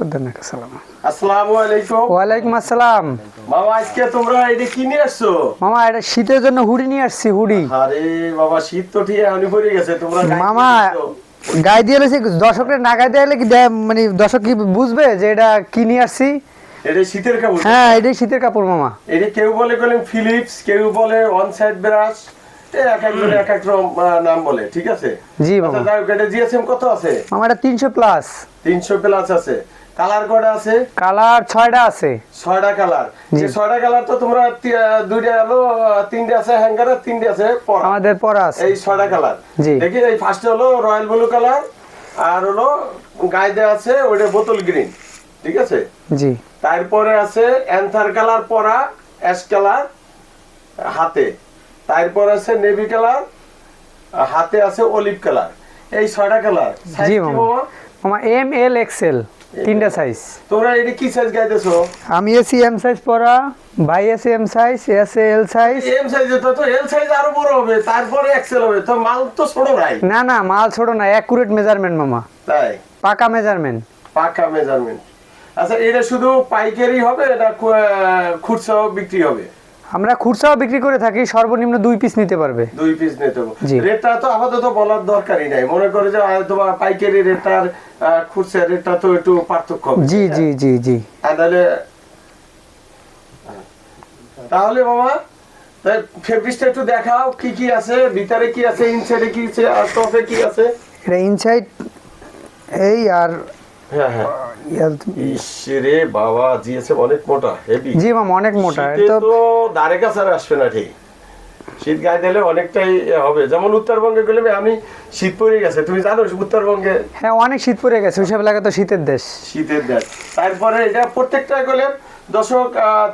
উত্তর দেন সালাম? আসসালামু আলাইকুম। ওয়ালাইকুম আসসালাম। মামা আজকে তোমরা এটা কিনে আসছো? মামা এটা শীতের জন্য হুডি নিয়ে আসছি হুডি। আরে বাবা শীত তো ঠিক এখনই পড়ে গেছে তোমরা মামা গায়ে দিয়ে এলেছি দর্শকরা না গায়ে দিয়ে কি মানে দর্শক কি বুঝবে যে এটা কি নিয়ে আসছি? এটা শীতের কাপড়। হ্যাঁ এটাই শীতের কাপড় মামা। এটা কেউ বলে গেলেন ফিলিপস কেউ বলে ওয়ান সাইড ব্রাশ। এক একজন এক এক নাম বলে ঠিক আছে? জি আচ্ছা যাই হোক এটা জিএসএম কত আছে? মামা এটা তিনশো প্লাস তিনশো প্লাস আছে। কালার কটা আছে? কালার ছয়টা আছে। ছয়টা কালার যে ছয়টা কালার তো তোমরা দুইটা হলো তিনটে আছে হ্যাঙ্গার তিনটে আছে পরা। আমাদের পরা আছে। এই ছয়টা কালার জি। দেখি এই ফার্স্টে হলো রয়্যাল ব্লু কালার আর হলো গায়ে আছে ওইটা বোতল গ্রিন ঠিক আছে? জি। তারপরে আছে অ্যান্থার কালার পরা অ্যাশ কালার হাতে। তারপর আছে নেভি কালার হাতে আছে অলিভ কালার এই ছয়টা কালার জি মামা? মামা? এম এল এক্সেল তিনটা সাইজ তোমরা এটা কি সাইজ গাইতেছো? আমি এসি এম সাইজ পরা ভাই AC M size S L size M size তো তো এল সাইজ আরও বড় হবে তারপরে এক্সেল হবে। তো মাল তো ছোট নাই। না না মাল ছোট না অ্যাকুরেট মেজারমেন্ট মামা। তাই? পাকা মেজারমেন্ট পাকা মেজারমেন্ট আচ্ছা এটা শুধু পাইকারি হবে এটা খু- আহ, খুচরাও বিক্রি হবে? আমরা খুচরাও বিক্রি করে থাকি সর্বনিম্ন দুই পিস নিতে পারবে। দুই পিস নিতে জি। রেটটা তো আপাতত বলার দরকারই নাই। মনে করে যে বা পাইকারি রেট আর আহ, রেটটা তো একটু পার্থক্য জি জি জি জি। তাহলে তাহলে মামা তাই ফেব্রিকটা একটু দেখাও কি কি আছে ভিতরে কি আছে ইনসাইডে কি আছে আর টপে কি আছে? এটা ইনসাইড এই আর হ্যাঁ হ্যাঁ। ইয়ার- বাবা জিএসএম অনেক মোটা হেভি। জি মামা অনেক মোটা। শীতে তো তো দাঁড়ে কাছে আসবে না ঠিক। শীত গায়ে দিলে অনেকটাই হবে। যেমন উত্তরবঙ্গে গেলে আমি শীত পড়ে গেছে। তুমি জানো উত্তরবঙ্গে? হ্যাঁ অনেক শীত পড়ে গেছে। ওইসব এলাকা তো শীতের দেশ। শীতের দেশ। তারপরে এটা প্রত্যেকটা গেলে দশক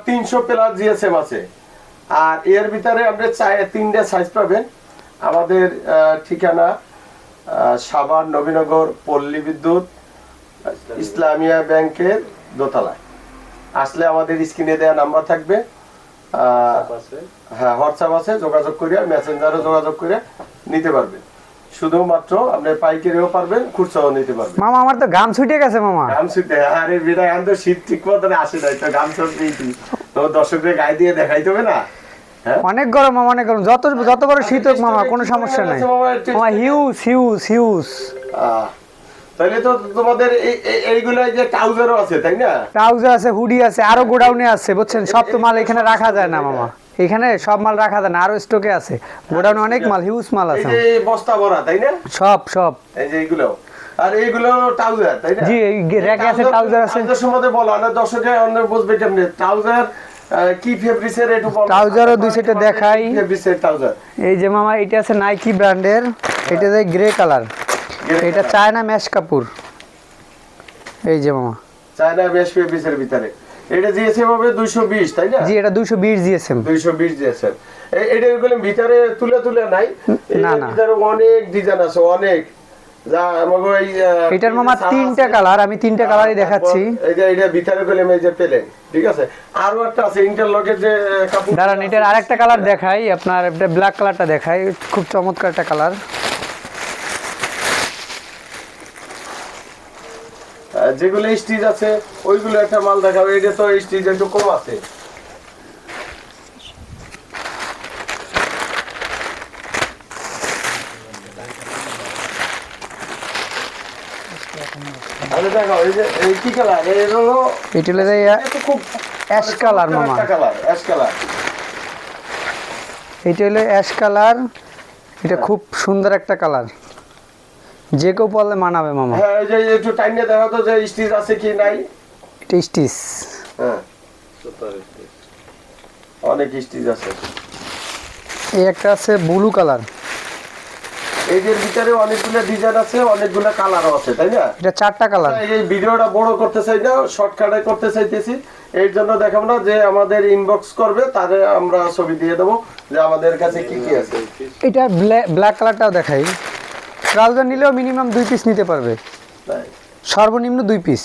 তিনশো প্লাস জিএসএম আছে। আর এর ভিতরে আপনি চাই তিনটা সাইজ পাবেন। আমাদের ঠিকানা সাভার নবীনগর পল্লী বিদ্যুৎ ইসলামিয়া ব্যাংকের দোতলায় আসলে আমাদের স্ক্রিনে দেওয়া নাম্বার থাকবে হ্যাঁ হোয়াটসঅ্যাপ আছে যোগাযোগ করে মেসেঞ্জারও যোগাযোগ করে নিতে পারবেন শুধুমাত্র আপনি পাইকারিও পারবেন খুচরাও নিতে পারবেন মামা আমার তো গাম ছুটে গেছে মামা গাম শুতে আরে এখন তো শীত ঠিক মতন আসে নাই তো গাম তো দর্শকদের গায়ে দিয়ে দেখাইতে হবে না হ্যাঁ অনেক গরম মামা অনেক গরম যত যত বড় শীত হোক মামা কোনো সমস্যা নাই মামা হিউজ হিউজ হিউজ আহ, তাহলে তো তোমাদের এই- এই- এইগুলো যে ট্রাউজারও আছে তাই না? ট্রাউজার আছে হুডি আছে আরও গোডাউনে আছে বুঝছেন? সব তো মাল এখানে রাখা যায় না মামা। এখানে সব মাল রাখা যায় না আরও স্টকে আছে। গোডাউনে অনেক মাল হিউজ মাল আছে। যে বস্তা ভরা তাই না? সব সব। এই যে এইগুলো। আর এইগুলো ট্রাউজার তাই না? জি এই র্যাকে আছে ট্রাউজার আছে। সম্বন্ধে বলো না দর্শকে অন্য বুঝবে কেমনে? ট্রাউজার কি ফেব্রিক্সের একটু বলো। ট্রাউজারও দুই সেটে দেখাই। ফেব্রিক্সের ট্রাউজার এই যে মামা এটা আছে নাইকি ব্র্যান্ডের এটা যে গ্রে কালার এটা চায়না ম্যাশ কাপুর এই যে মামা। চায়না বেশ ফেব্রিক্সের ভিতরে। এটা জিএসএম হবে 220 তাই না? জি এটা দুইশো বিশ জিএসএম 220 জিএসএম এটা এগুলো ভিতরে তুলে তুলে নাই? না, না। ভিতরে অনেক ডিজাইন আছে অনেক। যা আমাকে ওই এটার মামা তিনটা কালার আমি তিনটা কালারই দেখাচ্ছি। এই যে এটা ভিতরে গেলে এই যে পেলেন ঠিক আছে? আরও একটা আছে ইন্টারলকের যে কাপড় দাঁড়ান এটার আরেকটা কালার দেখাই আপনার এটা ব্ল্যাক কালারটা দেখাই খুব চমৎকার একটা কালার। যেগুলো স্টিচ আছে ওইগুলো একটা মাল দেখাবে। এটা তো স্টিচ একটু কম আছে। আরে দেখো যে এই কি কালার এই হলো এটা হলো যে খুব অ্যাশ কালার মামা। কালার অ্যাশ কালার এটা হলো অ্যাশ কালার এটা খুব সুন্দর একটা কালার যে কেউ পরলে মানাবে মামা। হ্যাঁ এই যে একটু টাইমে দেখা তো যে স্টিচ আছে কি নাই? এটা স্টিচ। হ্যাঁ। অনেক স্টিচ আছে। এই একটা আছে ব্লু কালার। এই যে ভিতরে অনেকগুলো ডিজাইন আছে অনেকগুলো কালারও আছে তাই না? এটা চারটা কালার। এই ভিডিওটা বড় করতে চাই না শর্টকাটে করতে চাইতেছি। এর জন্য দেখাবো না যে আমাদের ইনবক্স করবে তাদের আমরা ছবি দিয়ে দেবো যে আমাদের কাছে কি কি আছে। এটা ব্ল্যাক কালারটাও দেখাই। ট্রাউজার নিলেও মিনিমাম দুই পিস নিতে পারবে। সর্বনিম্ন দুই পিস